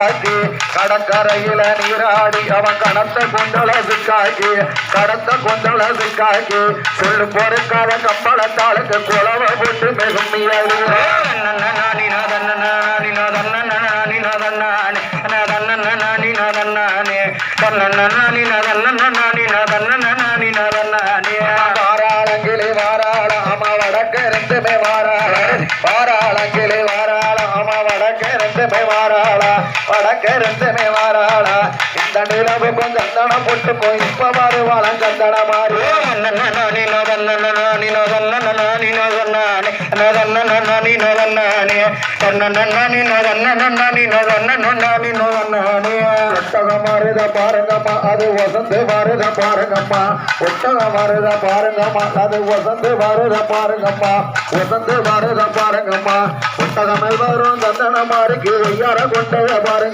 காக்கி கடற்கரையில நீராடி அவன் கடத்த கொண்டல சிக்காக்கி கடத்த கொண்டல சிக்காக்கி சொல்லு பொறுக்காத கம்பளத்தாளுக்கு குளவ போட்டு மிகும் வாராளங்கிளி வாராள அம்மா வடக்கிருந்துமே வாராள. வாராளங்கிளி வாராள அம்மா வடக்கிருந்துமே வாராள வடக்கிருந்துமே இந்த நிலவு கொஞ்சம் போட்டு போய் இப்ப வருவாளம் சந்தன மாறு பாருங்கம்மா அது வசந்து வருத பாருங்கம்மா. ஒட்டகம் வருத பாருங்கம்மா அது வசந்து வருத பாருங்கம்மா. வசந்து வருத பாருங்கம்மா. ஒட்டகம் வரும் தந்தன மாறிக்கு ஐயார கொண்டைய பாருங்க